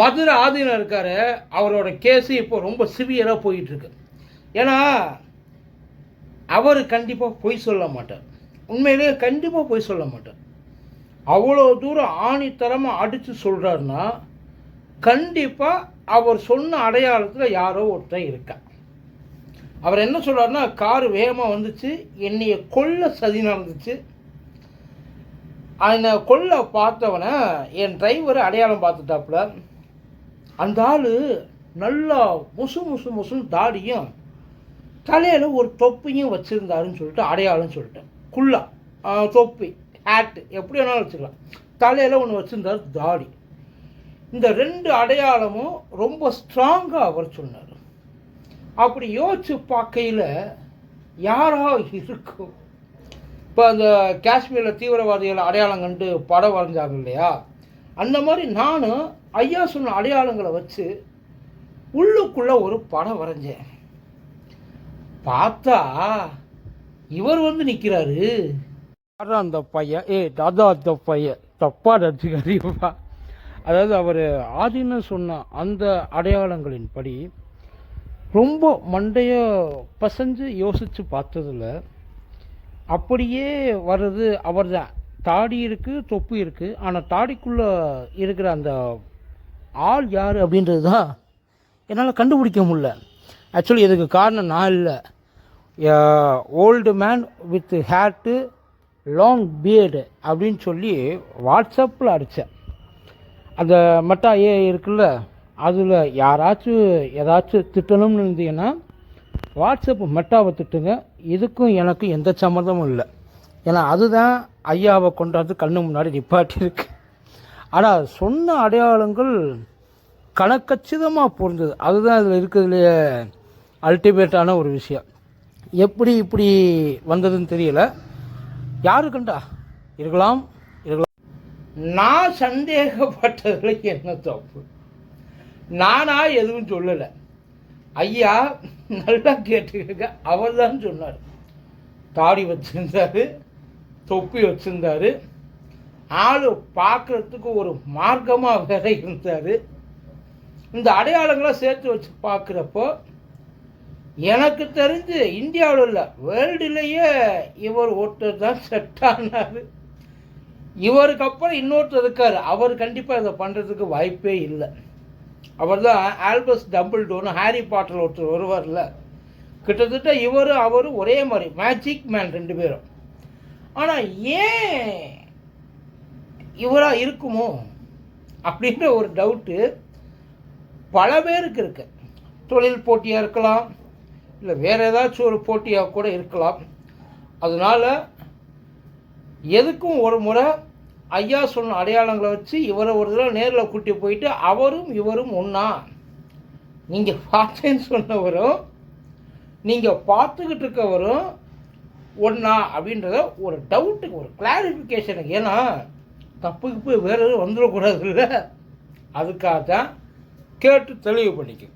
மதுரை ஆதீனம் இருக்கார் அவரோட கேஸு இப்போ ரொம்ப சிவியராக போயிட்டுருக்கு. ஏன்னா அவர் கண்டிப்பாக பொய் சொல்ல மாட்டார். உண்மையிலேயே கண்டிப்பாக பொய் சொல்ல மாட்டார். அவ்வளோ தூரம் ஆணித்தரமாக அடித்து சொல்கிறாருன்னா கண்டிப்பாக அவர் சொன்ன அடையாளத்தில் யாரோ ஒருத்தன் இருக்கா அவர் என்ன சொல்கிறாருன்னா கார் வேகமாக வந்துச்சு என்னைய கொல்ல சதி நடந்துச்சு. அந்த கொல்ல பார்த்தவனை என் டிரைவர் அடையாளம் பார்த்துட்டாப்புல. அந்த ஆள் நல்லா முசு முசு முசுன்னு தாடியும் தலையில் ஒரு தொப்பியும் வச்சுருந்தாருன்னு சொல்லிட்டு அடையாளம் சொல்லிட்டேன். குள்ளா தொப்பி ஹேட்டு எப்படி வேணாலும் வச்சுக்கலாம். தலையில் ஒன்று வச்சுருந்தார் தாடி. இந்த ரெண்டு அடையாளமும் ரொம்ப ஸ்ட்ராங்காக அவர் சொன்னார். அப்படி யோசிச்சு பார்க்கையில் யாராக இருக்கும். இப்போ அந்த காஷ்மீரில் தீவிரவாதிகள் அடையாளம் கண்டு படம் வரைஞ்சாங்க இல்லையா? அந்த மாதிரி நானும் ஐயா சொன்ன அடையாளங்களை வச்சு உள்ளுக்குள்ளே ஒரு படம் வரைஞ்சேன். பார்த்தா இவர் வந்து நிற்கிறாரு யாரா அந்த பையன்? ஏ தாதா அந்த பையன். தப்பா நடிச்சுக்காதீங்கப்பா அதாவது அவர் ஆதின்னு சொன்ன அந்த அடையாளங்களின் படி ரொம்ப மண்டைய பசஞ்சு யோசித்து பார்த்ததில் அப்படியே வர்றது அவர் தான் தாடி இருக்குது தொப்பு இருக்குது ஆனால் தாடிக்குள்ளே இருக்கிற அந்த ஆள் யார் அப்படின்றது தான் என்னால் கண்டுபிடிக்க முடில ஆக்சுவலி இதுக்கு காரணம் நான் இல்லை. Old man with hat long beard அப்படின்னு சொல்லி வாட்ஸ்அப்பில் அடித்தேன் அந்த மட்டா ஏ இருக்குல்ல அதில் யாராச்சும் ஏதாச்சும் திட்டணும்னு இருந்தீங்கன்னா வாட்ஸ்அப் மெட்டாவை திட்டுங்க. இதுக்கும் எனக்கும் எந்த சம்மந்தமும் இல்லை. ஏன்னா அதுதான் ஐயாவை கொண்டாந்து கண்ணு முன்னாடி நிப்பாட்டியிருக்கு. ஆனால் சொன்ன அடையாளங்கள் கணக்கச்சிதமாக பொருந்தது. அதுதான் இதில் இருக்கிறதுலையே அல்டிமேட்டான ஒரு விஷயம். எப்படி இப்படி வந்ததுன்னு தெரியல. யாரு கண்டா? இருக்கலாம் இருக்கலாம். நான் சந்தேகப்பட்டதில் என்ன தப்பு? நானா எதுவும் சொல்லலை. ஐயா நல்லா கேட்டுக்கிட்டு அவர் தான் சொன்னார். தாடி வச்சிருந்தாரு. தொப்பி வச்சுருந்தார். ஆள் பார்க்குறதுக்கு ஒரு மார்க்கமாக வேற இருந்தார். இந்த அடையாளங்களை சேர்த்து வச்சு பார்க்குறப்போ எனக்கு தெரிஞ்சு இந்தியாவில் இல்லை வேர்ல்டுலேயே இவர் ஒருத்தர் தான் செட் ஆனார். இவருக்கு அப்புறம் இன்னொருத்தர் இருக்கார். அவர் கண்டிப்பாக இதை பண்ணுறதுக்கு வாய்ப்பே இல்லை. அவர் தான் ஆல்பஸ் டம்பிள் டோன்னு ஹாரி பாட்டர் ஒருத்தர் வருவார்ல. கிட்டத்தட்ட இவரும் அவரும் ஒரே மாதிரி மேஜிக் மேன் ரெண்டு பேரும். ஆனால் ஏன் இவராக இருக்குமோ அப்படின்ற ஒரு டவுட்டு பல பேருக்கு இருக்கு. தொழில் போட்டியாக இருக்கலாம் இல்லை வேறு ஏதாச்சும் ஒரு போட்டியாக கூட இருக்கலாம். அதனால் எதுக்கும் ஒரு முறை ஐயா சொன்ன அடையாளங்களை வச்சு இவரை ஒரு தடவை நேரில் கூட்டி போயிட்டு அவரும் இவரும் ஒன்றா நீங்கள் பார்த்தேன்னு சொன்னவரும் நீங்கள் பார்த்துக்கிட்டு இருக்கவரும் ஒன்றா அப்படின்றத ஒரு டவுட்டுக்கு ஒரு கிளாரிஃபிகேஷனுக்கு ஏன்னா தப்புக்கு போய் வேறு எதுவும் வந்துடக்கூடாது இல்லை அதுக்காக தான் கேட்டு தெளிவு பண்ணிக்கும்